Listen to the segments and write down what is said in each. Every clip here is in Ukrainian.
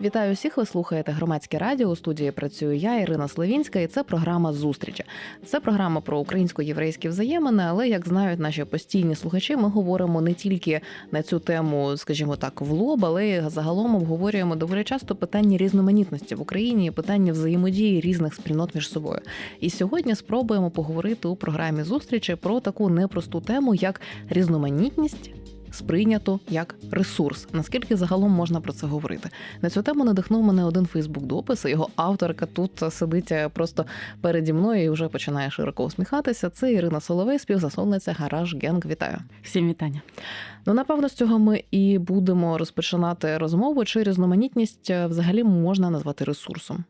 Вітаю всіх. Ви слухаєте громадське радіо. У студії працюю я, Ірина Славінська, і це програма Зустрічі. Це програма про українсько-єврейські взаємини. Але як знають наші постійні слухачі, ми говоримо не тільки на цю тему, скажімо так, в лоб, але й загалом обговорюємо доволі часто питання різноманітності в Україні, питання взаємодії різних спільнот між собою. І сьогодні спробуємо поговорити у програмі зустрічі про таку непросту тему, як різноманітність сприйнято як ресурс. Наскільки загалом можна про це говорити? На цю тему надихнув мене один Фейсбук-допис. Його авторка тут сидить просто переді мною і вже починає широко усміхатися. Це Ірина Соловей, співзасновниця гараж Генг. Вітаю. Всім вітання. Ну напевно, з цього ми і будемо розпочинати розмову. Чи різноманітність е, взагалі можна назвати ресурсом?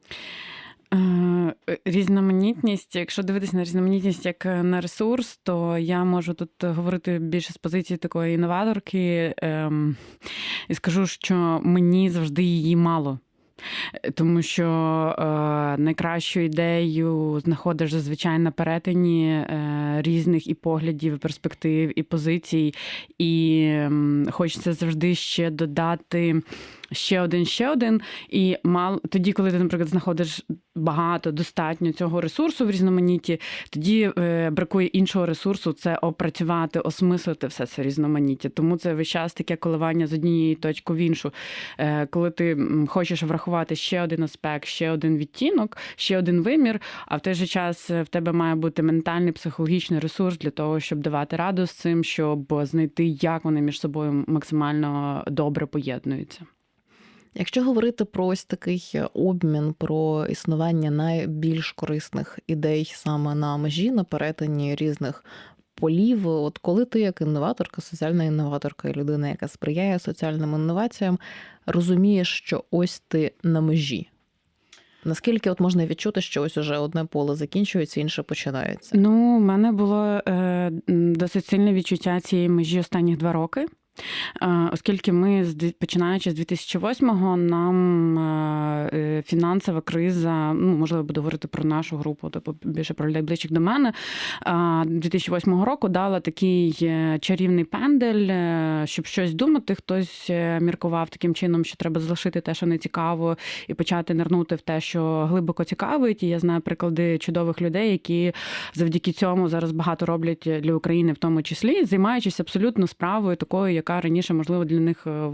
Е, різноманітність, якщо дивитися на різноманітність як на ресурс, то я можу тут говорити більше з позиції такої інноваторки ем, і скажу, що мені завжди її мало. Тому що е, найкращу ідею знаходиш зазвичай на перетині е, різних і поглядів, і перспектив, і позицій, і е, хочеться завжди ще додати ще один, ще один. І мал тоді, коли ти, наприклад, знаходиш багато, достатньо цього ресурсу в різноманітті, тоді е, бракує іншого ресурсу це опрацювати, осмислити все це різноманіття. Тому це весь час таке коливання з однієї точки в іншу. Е, коли ти хочеш врахувати ще один аспект, ще один відтінок, ще один вимір, а в той же час е, в тебе має бути ментальний психологічний ресурс для того, щоб давати раду з цим, щоб знайти, як вони між собою максимально добре поєднуються. Якщо говорити про ось такий обмін про існування найбільш корисних ідей саме на межі, на перетині різних полів, от коли ти як інноваторка, соціальна інноваторка і людина, яка сприяє соціальним інноваціям, розумієш, що ось ти на межі. Наскільки от можна відчути, що ось уже одне поле закінчується, інше починається? Ну, у мене було е, досить сильне відчуття цієї межі останніх два роки. Оскільки ми починаючи з 2008-го, нам е, фінансова криза, ну можливо, буду говорити про нашу групу, тобто більше про людей ближчих до мене. 2008 року дала такий е, чарівний пендель, е, щоб щось думати. Хтось міркував таким чином, що треба залишити те, що не цікаво, і почати нирнути в те, що глибоко цікавить. І я знаю приклади чудових людей, які завдяки цьому зараз багато роблять для України, в тому числі, займаючись абсолютно справою такою, як яка раніше, можливо, для них е,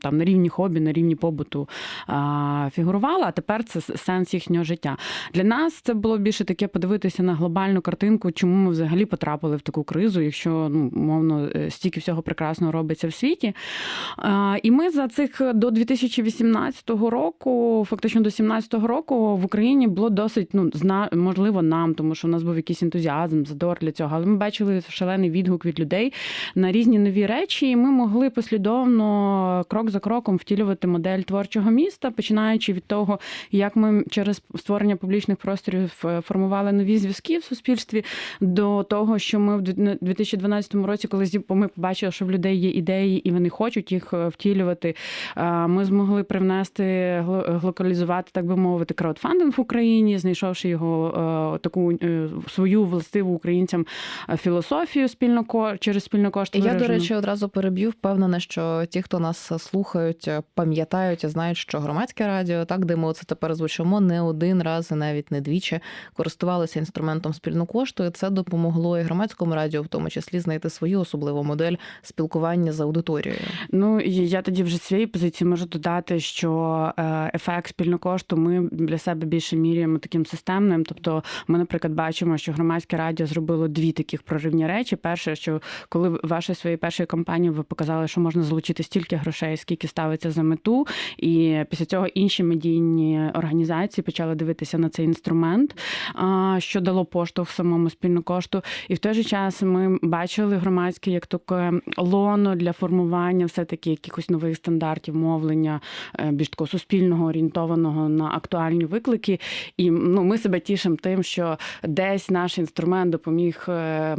там на рівні хобі, на рівні побуту фігурувала, а тепер це сенс їхнього життя. Для нас це було більше таке подивитися на глобальну картинку, чому ми взагалі потрапили в таку кризу, якщо ну мовно е, стільки всього прекрасного робиться в світі. І ми за цих до 2018 року, фактично до 2017 року, в Україні було досить ну зна можливо нам, тому що у нас був якийсь ентузіазм, задор для цього. Але ми бачили шалений відгук від людей на різні нові речі. і Ми могли послідовно крок за кроком втілювати модель творчого міста, починаючи від того, як ми через створення публічних просторів е, формували нові зв'язки в суспільстві, до того, що ми в 2012 році, коли ми побачили, що в людей є ідеї і вони хочуть їх е, втілювати, е, ми змогли привнести глокалізувати, так би мовити, краудфандинг в Україні, знайшовши його таку свою властиву українцям філософію спільно через спільнокоштову Я, до речі, одразу переб'ю впевнена, що ті, хто нас слухають, пам'ятають і знають, що громадське радіо, так де ми це тепер звучимо, не один раз, і навіть не двічі користувалися інструментом спільну кошту, і це допомогло і громадському радіо, в тому числі знайти свою особливу модель спілкування з аудиторією. Ну я тоді вже своєї позиції можу додати, що е, ефект спільну кошту ми для себе більше міряємо таким системним. Тобто, ми, наприклад, бачимо, що громадське радіо зробило дві таких проривні речі. Перше, що коли вашої своєї першої кампанії ви показали що можна залучити стільки грошей, скільки ставиться за мету. І після цього інші медійні організації почали дивитися на цей інструмент, що дало поштовх самому спільну кошту. І в той же час ми бачили громадське як таке лоно для формування все-таки якихось нових стандартів мовлення, е, більш такого суспільного орієнтованого на актуальні виклики. І ну, ми себе тішимо тим, що десь наш інструмент допоміг е,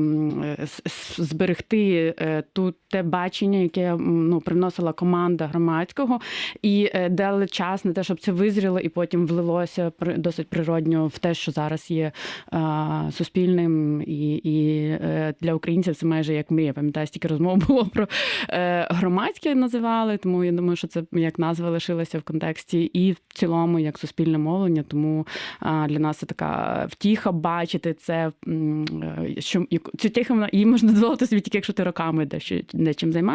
зберегти е, тут те бачення бачення, яке ну привносила команда громадського, і е, дали час на те, щоб це визріло, і потім влилося досить природньо в те, що зараз є суспільним, і, і е, для українців це майже як мрія. Пам'ятаю, стільки розмов було про е, громадське називали, тому я думаю, що це як назва лишилася в контексті, і в цілому як суспільне мовлення. Тому для нас це така втіха бачити це, що цю вона- її можна дозволити собі тільки якщо ти роками дещо дечим займаєшся.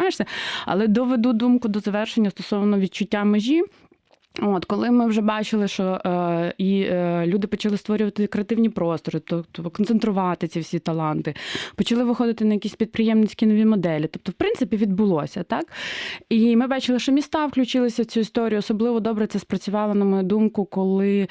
Але доведу думку до завершення стосовно відчуття межі. От, коли ми вже бачили, що е, і е, люди почали створювати креативні простори, тобто концентрувати ці всі таланти, почали виходити на якісь підприємницькі нові моделі. Тобто, в принципі, відбулося так. І ми бачили, що міста включилися в цю історію. Особливо добре це спрацювало, на мою думку, коли е,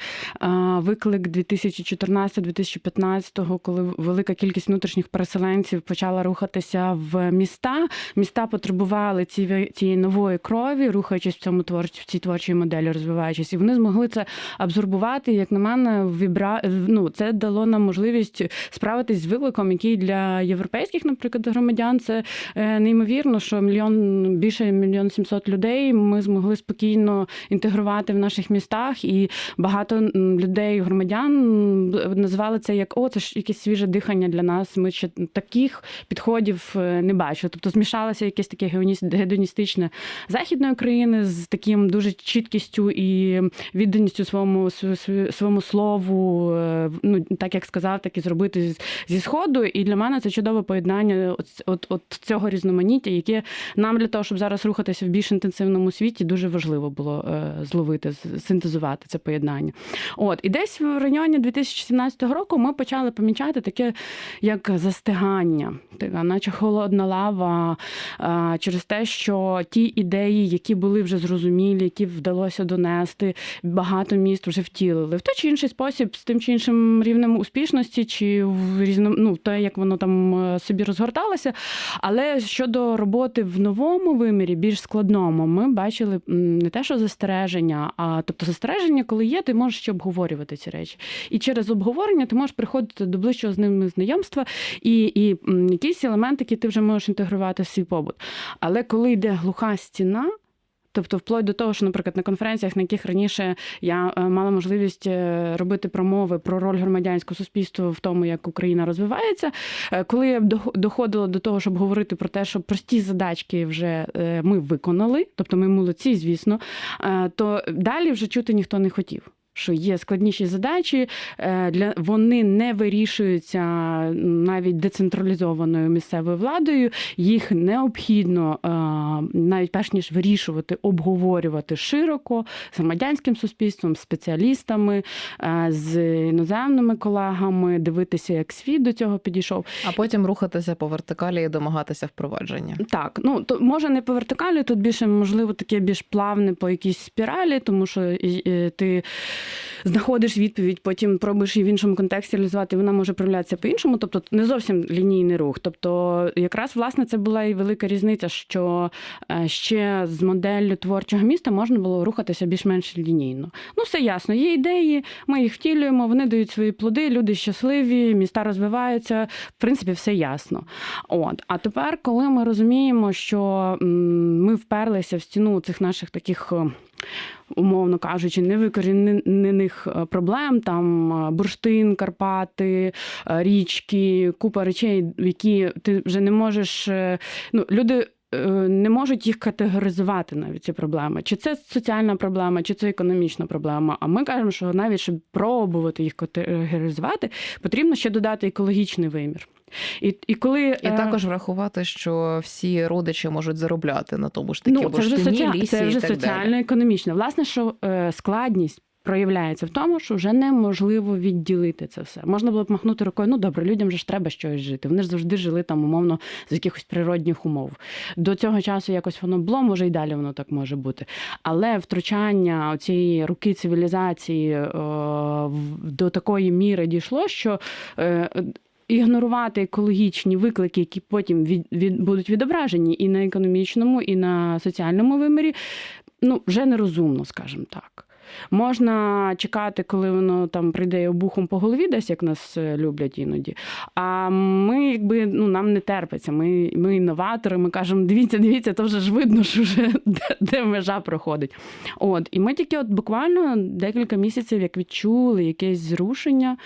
виклик 2014-2015, коли велика кількість внутрішніх переселенців почала рухатися в міста. Міста потребували цієї, цієї нової крові, рухаючись в цьому творч, в цій творчій моделі, розвиваючись, і вони змогли це абсорбувати. Як на мене, вібра... ну, це дало нам можливість справитись з викликом, який для європейських, наприклад, громадян це е, неймовірно, що мільйон більше мільйон сімсот людей ми змогли спокійно інтегрувати в наших містах, і багато людей, громадян називали це як о, це ж якесь свіже дихання для нас. Ми ще таких підходів е, не бачили. Тобто змішалося якесь таке гедоністичне західної країни з таким дуже чіткістю і відданістю своєму своєму слову. е, Ну так як сказав, так і зробити зі сходу. І для мене це чудове поєднання от, от, от цього різноманіття, яке нам для того, щоб зараз рухатися в більш інтенсивному світі, дуже важливо було е, зловити, синтезувати це поєднання. От і десь в районі 2017 року ми почали помічати таке, як застигання, така, наче холодна лава е, через те, що ті ідеї, які були вже зрозумілі, які вдалося донести, багато міст вже втілили в той чи інший спосіб, з тим чи іншим рівнем успішності, чи в різно, ну, те, як воно там е, собі розгорталося. Але щодо роботи в новому вимірі, більш складному, ми бачили не те, що застереження, а тобто застереження, коли є, ти можеш ще обговорювати ці речі. І через обговорення ти можеш приходити до ближчого з ними знайомства і, і якісь елементи, які ти вже можеш інтегрувати в свій побут. Але коли йде глуха стіна. Тобто, вплоть до того, що, наприклад, на конференціях, на яких раніше я е, мала можливість е, робити промови про роль громадянського суспільства в тому, як Україна розвивається, е, коли я дох- доходила до того, щоб говорити про те, що прості задачки вже ми виконали, тобто ми молодці, звісно, то далі вже чути ніхто не хотів. Що є складніші задачі, для вони не вирішуються навіть децентралізованою місцевою владою. Їх необхідно навіть перш ніж вирішувати, обговорювати широко з громадянським суспільством, спеціалістами, е, з іноземними колегами, дивитися, як світ до цього підійшов. А потім рухатися по вертикалі і домагатися впровадження. Так, ну то може не по вертикалі, тут більше можливо таке більш плавне по якійсь спіралі, тому що ти знаходиш відповідь, потім пробуєш її в іншому контексті реалізувати, вона може проявлятися по-іншому. Тобто не зовсім лінійний рух. Тобто, якраз власне це була і велика різниця, що ще з моделлю творчого міста можна було рухатися більш-менш лінійно. Ну, все ясно, є ідеї, ми їх втілюємо, вони дають свої плоди, люди щасливі, міста розвиваються. В принципі, все ясно. От, а тепер, коли ми розуміємо, що ми вперлися в стіну цих наших таких. е, Умовно кажучи, невикорінених е, проблем, там е, бурштин, Карпати, е, річки, купа речей, які ти вже не можеш. е, Ну, люди е, не можуть їх категоризувати навіть ці проблеми. Чи це соціальна проблема, чи це економічна проблема. А ми кажемо, що навіть щоб пробувати їх категоризувати, потрібно ще додати екологічний вимір. І, і коли І е, також врахувати, що всі родичі можуть заробляти на тому ж такі ну, це вже, соціа... лісі це вже і так соціально-економічно. Власне, що е, складність. Проявляється в тому, що вже неможливо відділити це все. Можна було б махнути рукою. Ну добре, людям же ж треба щось жити. Вони ж завжди жили там, умовно, з якихось природних умов. До цього часу якось воно було, може і далі воно так може бути. Але втручання цієї руки цивілізації е, в- до такої міри дійшло, що. Е, Ігнорувати екологічні виклики, які потім від, від будуть відображені і на економічному, і на соціальному вимірі, ну вже нерозумно, скажімо так. Можна чекати, коли воно там прийде обухом по голові, десь як нас е, люблять іноді. А ми, якби ну нам не терпиться. Ми, ми інноватори, ми кажемо, дивіться, дивіться, то вже ж видно, що вже де, де межа проходить. От, і ми тільки от буквально декілька місяців як відчули якесь зрушення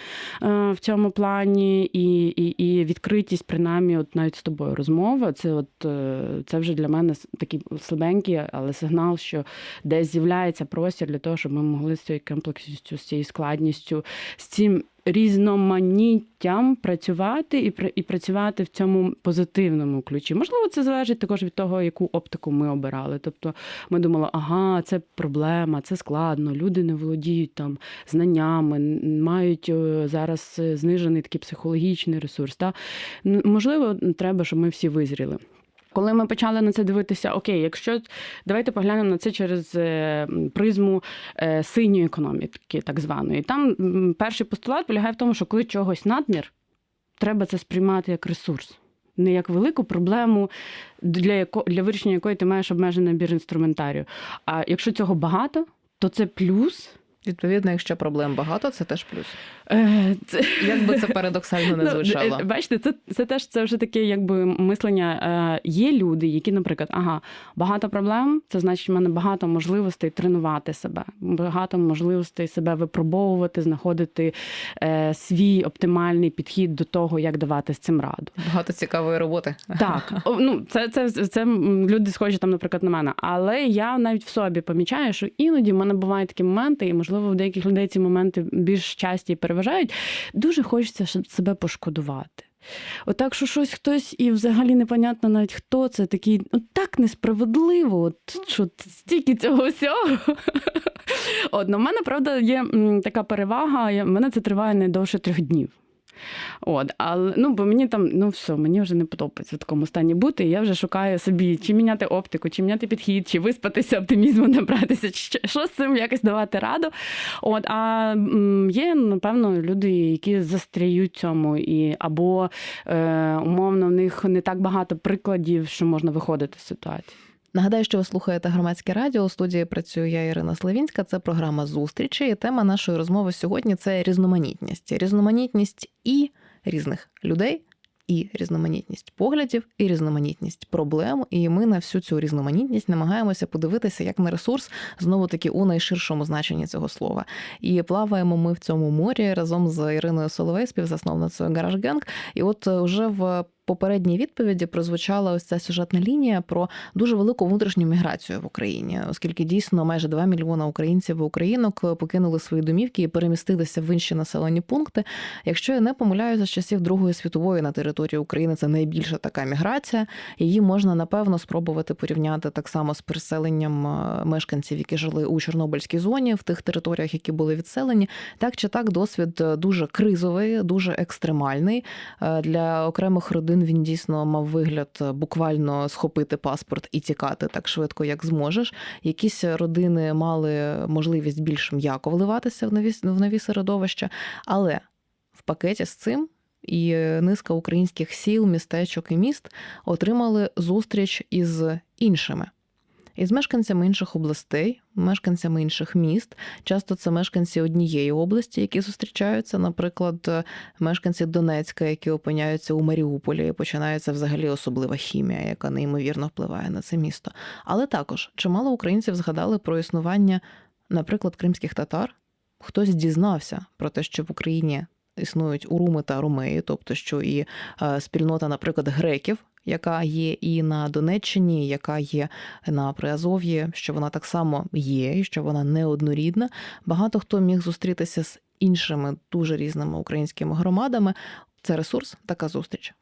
е, в цьому плані, і, і, і відкритість, принаймні, от навіть з тобою розмова. Це от е, це вже для мене такий слабенький, але сигнал, що десь з'являється простір для того, щоб ми могли з цією комплексністю, з цією складністю, з цим різноманіттям працювати і, і працювати в цьому позитивному ключі. Можливо, це залежить також від того, яку оптику ми обирали. Тобто ми думали, ага, це проблема, це складно, люди не володіють там знаннями, мають е, зараз е, знижений такий психологічний ресурс. Та? Можливо, треба, щоб ми всі визріли. Коли ми почали на це дивитися, окей, якщо давайте поглянемо на це через е, призму е, синьої економіки, так званої. Там перший постулат полягає в тому, що коли чогось надмір, треба це сприймати як ресурс. Не як велику проблему, для, яко, для вирішення якої ти маєш обмежений набір інструментарію. А якщо цього багато, то це плюс. Відповідно, якщо проблем багато, це теж плюс. Е, це... Як би це парадоксально не Ну, звучало. е, Бачите, це, це теж це вже таке, якби мислення. Е, є люди, які, наприклад, ага, багато проблем, це значить, в мене багато можливостей тренувати себе, багато можливостей себе випробовувати, знаходити е, свій оптимальний підхід до того, як давати з цим раду. Багато цікавої роботи. Так, ну це, це, це м, люди схожі там, наприклад, на мене. Але я навіть в собі помічаю, що іноді в мене бувають такі моменти, і можливо в деяких людей ці моменти більш часті переважають. Дуже хочеться себе пошкодувати. Отак, що щось хтось, і взагалі непонятно навіть хто це такий, ну так несправедливо, от що стільки цього всього. От, ну, в мене, правда, є така перевага, в мене це триває не довше трьох днів. От, але ну, бо мені там, ну все, мені вже не подобається в такому стані бути. І я вже шукаю собі, чи міняти оптику, чи міняти підхід, чи виспатися, оптимізму набратися, чи що з цим якось давати раду. От, а є, напевно, люди, які застряють цьому, і або е, умовно в них не так багато прикладів, що можна виходити з ситуації. Нагадаю, що ви слухаєте громадське радіо. У студії працюю я Ірина Славінська. Це програма зустрічі. І тема нашої розмови сьогодні це різноманітність. Різноманітність і різних людей, і різноманітність поглядів, і різноманітність проблем. І ми на всю цю різноманітність намагаємося подивитися як на ресурс, знову таки у найширшому значенні цього слова. І плаваємо ми в цьому морі разом з Іриною Соловей, співзасновницею Гараж Генг. І от е, вже в попередній відповіді прозвучала ось ця сюжетна лінія про дуже велику внутрішню міграцію в Україні, оскільки дійсно майже 2 мільйона українців і українок покинули свої домівки і перемістилися в інші населені пункти. Якщо я не помиляюся, з часів Другої світової на території України це найбільша така міграція. Її можна напевно спробувати порівняти так само з переселенням е, мешканців, які жили у Чорнобильській зоні в тих територіях, які були відселені. Так чи так, досвід е, дуже кризовий, дуже екстремальний. Е, Для окремих родин він дійсно мав вигляд е, буквально схопити паспорт і тікати так швидко, як зможеш. Якісь родини мали можливість більш м'яко вливатися в нові в нові середовища, але в пакеті з цим. І е, низка українських сіл, містечок і міст отримали зустріч із іншими, із мешканцями інших областей, мешканцями інших міст. Часто це мешканці однієї області, які зустрічаються, наприклад, мешканці Донецька, які опиняються у Маріуполі, і починається взагалі особлива хімія, яка неймовірно впливає на це місто. Але також чимало українців згадали про існування, наприклад, кримських татар. Хтось дізнався про те, що в Україні існують уруми та румеї, тобто що і е, спільнота, наприклад, греків, яка є і на Донеччині, яка є на Приазов'ї, що вона так само є, і що вона неоднорідна. Багато хто міг зустрітися з іншими дуже різними українськими громадами. Це ресурс, така зустріч.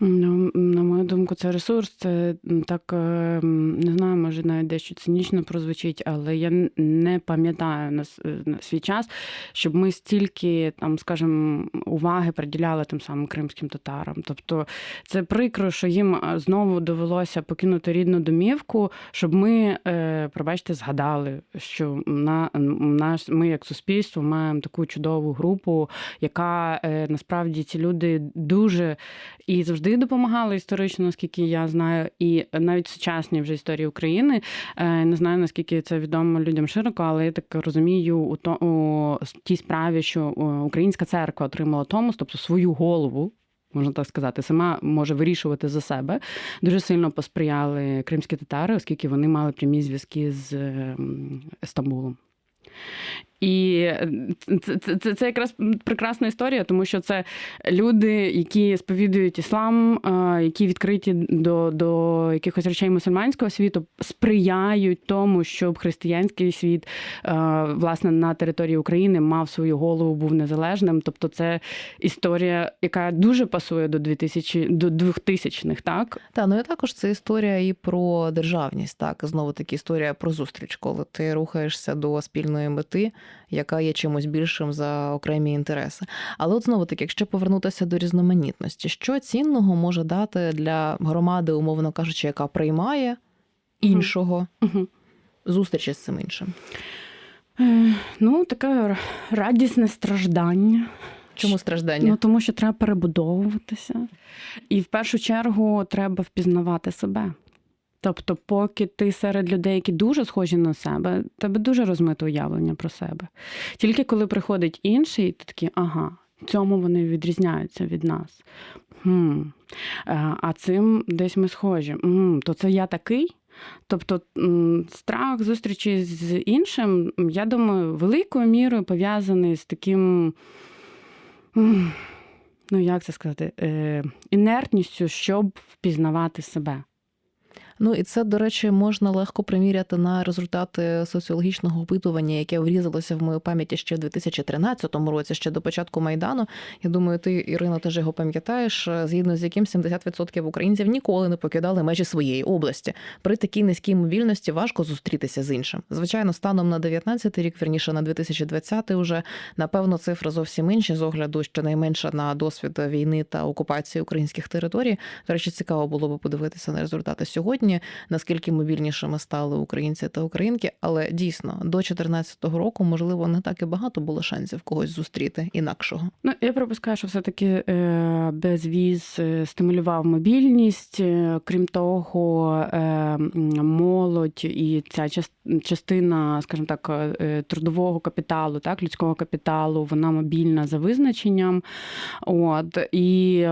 Ну, на мою думку, це ресурс. Це так е, не знаю, може навіть дещо цинічно прозвучить, але я не пам'ятаю е, на свій час, щоб ми стільки там, скажімо, уваги приділяли тим самим кримським татарам. Тобто це прикро, що їм е, знову довелося покинути рідну домівку, щоб ми, пробачте, згадали, що на наш ми, як суспільство, маємо таку чудову групу, яка насправді ці люди дуже і завжди допомагали історично, наскільки я знаю, і навіть сучасні вже історії України. Е, Не знаю наскільки це відомо людям широко, але я так розумію у то у тій справі, що е, українська церква отримала Томос, тобто свою голову. Можна так сказати, сама може вирішувати за себе. Дуже сильно посприяли кримські татари, оскільки вони мали прямі зв'язки з ем, Стамбулом. І це, це, це, якраз прекрасна історія, тому що це люди, які сповідують іслам, е, які відкриті до, до якихось речей мусульманського світу, сприяють тому, щоб християнський світ е, власне на території України мав свою голову, був незалежним. Тобто, це історія, яка дуже пасує до 2000, до 2000-х, так Та ну і також це історія і про державність. Так знову таки історія про зустріч, коли ти рухаєшся до спільної мети, яка є чимось більшим за окремі інтереси. Але от знову таки, якщо повернутися до різноманітності, що цінного може дати для громади, умовно кажучи, яка приймає іншого Угу. зустрічі з цим іншим? Е, Ну, таке радісне страждання. Чому страждання? Ну, тому що треба перебудовуватися. І в першу чергу треба впізнавати себе. Тобто, поки ти серед людей, які дуже схожі на себе, тебе дуже розмите уявлення про себе. Тільки коли приходить інший, ти такий, ага, цьому вони відрізняються від нас. Хм. Е, А цим десь ми схожі. М, То це я такий? Тобто страх зустрічі з іншим, я думаю, великою мірою пов'язаний з таким. Ну, як це сказати, е, інертністю, щоб впізнавати себе. Ну і це, до речі, можна легко приміряти на результати соціологічного опитування, яке врізалося в мою пам'яті ще в 2013 році, ще до початку майдану. Я думаю, ти Ірина теж його пам'ятаєш, згідно з яким 70% українців ніколи не покидали межі своєї області. При такій низькій мобільності важко зустрітися з іншим. Звичайно, станом на 19 рік, верніше на 2020 уже напевно цифри зовсім інші з огляду щонайменше на досвід війни та окупації українських територій. До речі, цікаво було би подивитися на результати сьогодні наскільки мобільнішими стали українці та українки. Але дійсно до 2014 року, можливо, не так і багато було шансів когось зустріти інакшого. Ну, я припускаю, що все-таки е, безвіз е, стимулював мобільність. Е, Крім того, молодь і ця частина, скажімо так, трудового капіталу, так, людського капіталу, вона мобільна за визначенням. От, і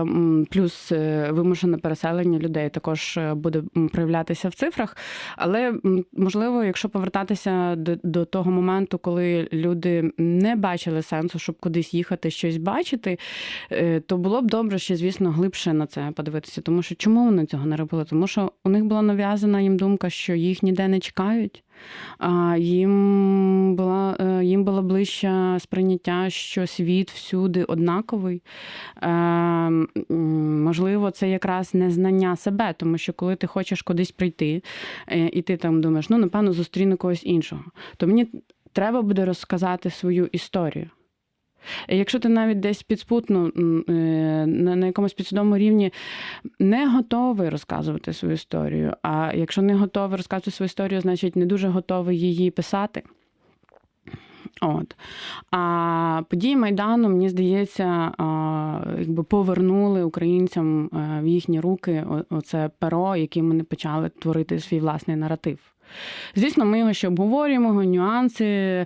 плюс вимушене переселення людей також буде м, проявлятися в цифрах. Але можливо, якщо повертатися до, до того моменту, коли люди не бачили сенсу, щоб кудись їхати, щось бачити, е, то було б добре ще, звісно, глибше на це подивитися. Тому що чому вони цього не робили? Тому що у них була нав'язана їм думка, що їх ніде не чекають. Їм була е, їм було ближче сприйняття, що світ всюди однаковий. Е, Можливо, це якраз незнання себе, тому що коли ти хочеш кудись прийти, е, і ти там думаєш, ну напевно, зустріну когось іншого, то мені треба буде розказати свою історію. І Якщо ти навіть десь підспутно е, на якомусь підсвідомому рівні не готовий розказувати свою історію, а якщо не готовий розказувати свою історію, значить не дуже готовий її писати. От. А події Майдану, мені здається, якби повернули українцям е, в їхні руки оце перо, яким вони почали творити свій власний наратив. Звісно, ми його ще обговорюємо, його нюанси.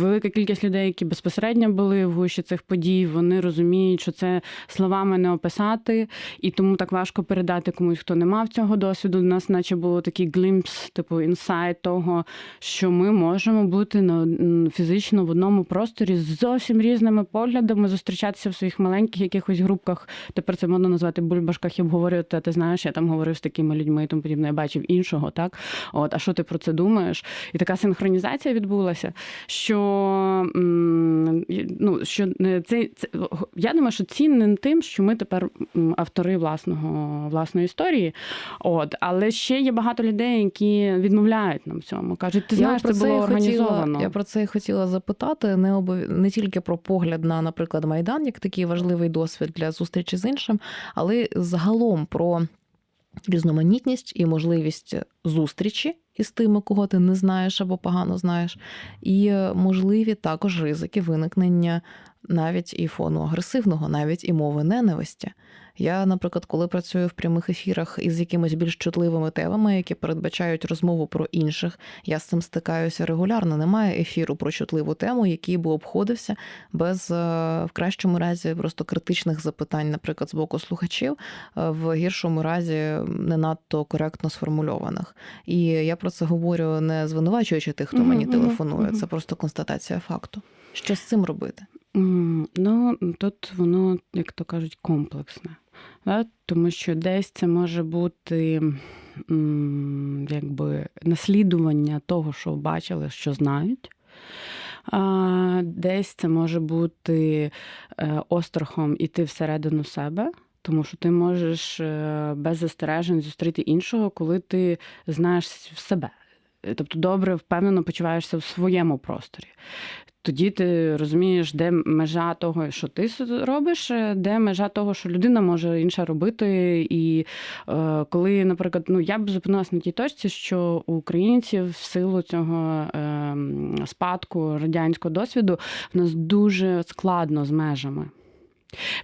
Велика кількість людей, які безпосередньо були в гущі цих подій, вони розуміють, що це словами не описати, і тому так важко передати комусь, хто не мав цього досвіду. У нас, наче було такий глімпс, типу інсайт того, що ми можемо бути на фізично в одному просторі з зовсім різними поглядами, зустрічатися в своїх маленьких якихось групках. Тепер це можна назвати бульбашках і обговорювати. Ти знаєш, я там говорив з такими людьми і тому подібне. Я бачив іншого, так от, а що ти про це думаєш? І така синхронізація відбулася. Що ну що це, це я думаю, що цінним тим, що ми тепер автори власного власної історії. От, але ще є багато людей, які відмовляють нам в цьому. кажуть, ти знаєш, це було організовано. Хотіла, я про це і хотіла запитати не обов... не тільки про погляд на, наприклад, майдан, як такий важливий досвід для зустрічі з іншим, але загалом про різноманітність і можливість зустрічі із тими, кого ти не знаєш або погано знаєш, і можливі також ризики виникнення навіть і фону агресивного, навіть і мови ненависті. Я, наприклад, коли працюю в прямих ефірах із якимись більш чутливими темами, які передбачають розмову про інших, я з цим стикаюся регулярно. Немає ефіру про чутливу тему, який би обходився без е, в кращому разі просто критичних запитань, наприклад, з боку слухачів, е, в гіршому разі не надто коректно сформульованих. І я про це говорю не звинувачуючи тих, хто мені телефонує. Це просто констатація факту. Що з цим робити? Ну, тут воно, як то кажуть, комплексне. Тому що десь це може бути якби наслідування того, що бачили, що знають. Десь це може бути е, острахом іти всередину себе. Тому що ти можеш е, без застережень зустріти іншого, коли ти знаєш в себе. Тобто добре, впевнено почуваєшся в своєму просторі. Тоді ти розумієш, де межа того, що ти робиш, е, де межа того, що людина може інша робити. І е, коли, наприклад, ну я б зупинилась на тій точці, що українців в силу цього е, спадку радянського досвіду в нас дуже складно з межами.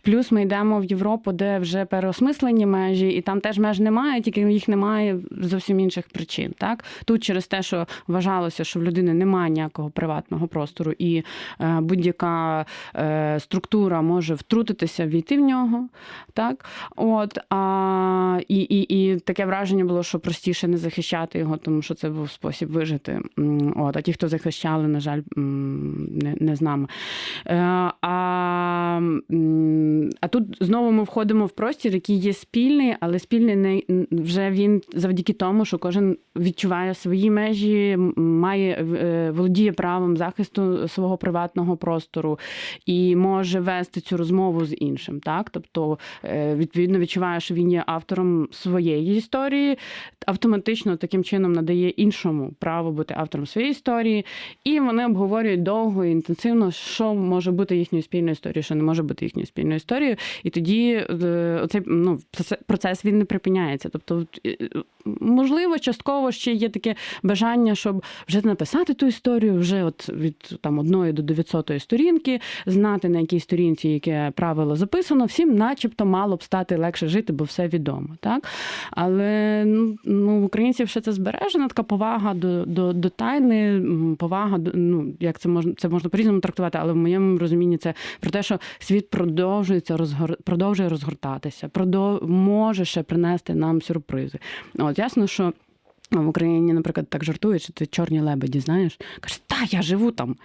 Плюс ми йдемо в Європу, де вже переосмислені межі, і там теж меж немає, тільки їх немає зовсім інших причин. Так тут через те, що вважалося, що в людини немає ніякого приватного простору, і е, будь-яка е, структура може втрутитися, війти в нього. Так, от а і, і, і таке враження було, що простіше не захищати його, тому що це був спосіб вижити. От, а ті, хто захищали, на жаль, не, не з нами. Е, а а тут знову ми входимо в простір, який є спільний, але спільний не вже він завдяки тому, що кожен відчуває свої межі, має е, володіє правом захисту свого приватного простору і може вести цю розмову з іншим. Так, тобто е, відповідно відчуває, що він є автором своєї історії, автоматично таким чином надає іншому право бути автором своєї історії, і вони обговорюють довго і інтенсивно, що може бути їхньою спільною історією, що не може бути їхньою історією, і тоді е, оцей ну, процес він не припиняється. Тобто, е, можливо, частково ще є таке бажання, щоб вже написати ту історію, вже от від там одної до 900 сторінки, знати на якій сторінці яке правило записано, всім, начебто, мало б стати легше жити, бо все відомо. Так? Але ну, ну в українців ще це збережена така повага до до, до тайни, повага до ну як це можна це можна по-різному трактувати, але в моєму розумінні це про те, що світ продовжується розгор... продовжує розгортатися, продов... може ще принести нам сюрпризи. От ясно, що. В Україні, наприклад, так жартують, що ти чорні лебеді, знаєш? Каже, та я живу там.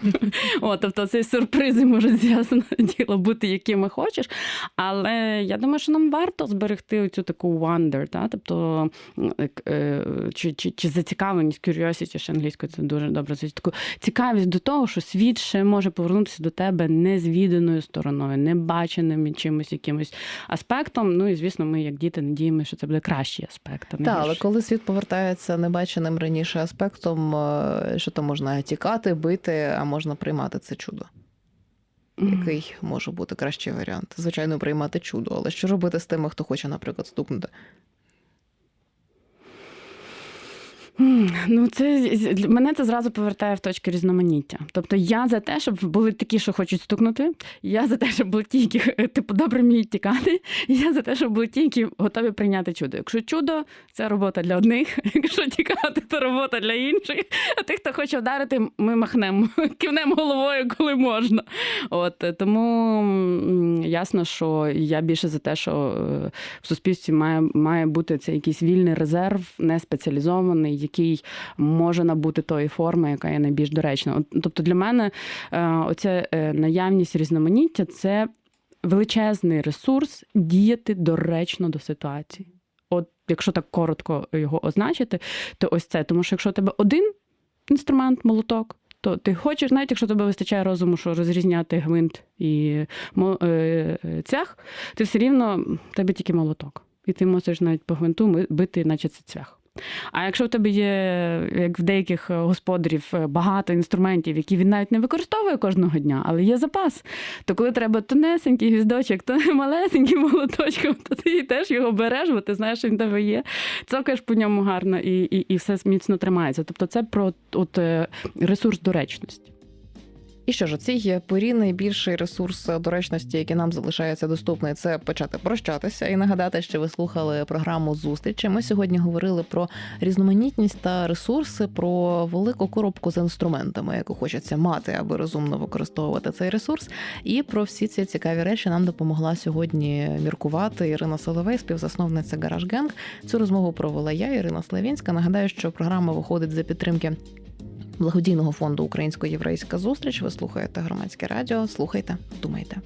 О, тобто ці сюрпризи можуть зв'язано діло бути, якими хочеш. Але я думаю, що нам варто зберегти цю таку wonder, та? тобто е, чи чи, чи зацікавленість, curiosity, ще англійською це дуже добре. Це таку цікавість до того, що світ ще може повернутися до тебе незвіданою стороною, небаченим чимось якимось аспектом. Ну і звісно, ми, як діти, надіємося, що це буде кращий аспект. Так, але коли світ повернеться повертається небаченим раніше аспектом, е, що то можна тікати, бити, а можна приймати це чудо. Який може бути кращий варіант? Звичайно, приймати чудо, але що робити з тими, хто хоче, наприклад, стукнути? Ну, це мене це зразу повертає в точки різноманіття. Тобто я за те, щоб були такі, що хочуть стукнути. Я за те, щоб були ті, які типу добре вміють тікати. Я за те, щоб були ті, які готові прийняти чудо. Якщо чудо, це робота для одних. Якщо тікати, то робота для інших. А тих, хто хоче вдарити, ми махнемо, кивнемо головою, коли можна. От тому ясно, що я більше за те, що е, в суспільстві має має бути це якийсь вільний резерв, не спеціалізований який може набути тої форми, яка є найбільш доречна. Тобто для мене е, оця е, наявність різноманіття це величезний ресурс діяти доречно до ситуації. От, якщо так коротко його означити, то ось це. Тому що якщо у тебе один інструмент, молоток. То ти хочеш, навіть якщо тебе вистачає розуму, що розрізняти гвинт і е, цвях, ти все рівно тебе тільки молоток. І ти можеш навіть по гвинту бити, наче це цвях. А якщо в тебе є, як в деяких господарів, багато інструментів, які він навіть не використовує кожного дня, але є запас, то коли треба тонесенький гвіздочок, то малесенький молоточком, то ти теж його береш, бо ти знаєш, він тебе є. Цокаєш по ньому гарно і і, і все міцно тримається. Тобто це про от, е, ресурс доречності. І що ж, цій порі найбільший ресурс доречності, який нам залишається доступний, це почати прощатися і нагадати, що ви слухали програму зустрічі. Ми сьогодні говорили про різноманітність та ресурси, про велику коробку з інструментами, яку хочеться мати, аби розумно використовувати цей ресурс. І про всі ці цікаві речі нам допомогла сьогодні міркувати Ірина Соловей, співзасновниця Гараж. Цю розмову провела я, Ірина Славінська. Нагадаю, що програма виходить за підтримки благодійного фонду Українсько-єврейська зустріч. Ви слухаєте громадське радіо. Слухайте, думайте.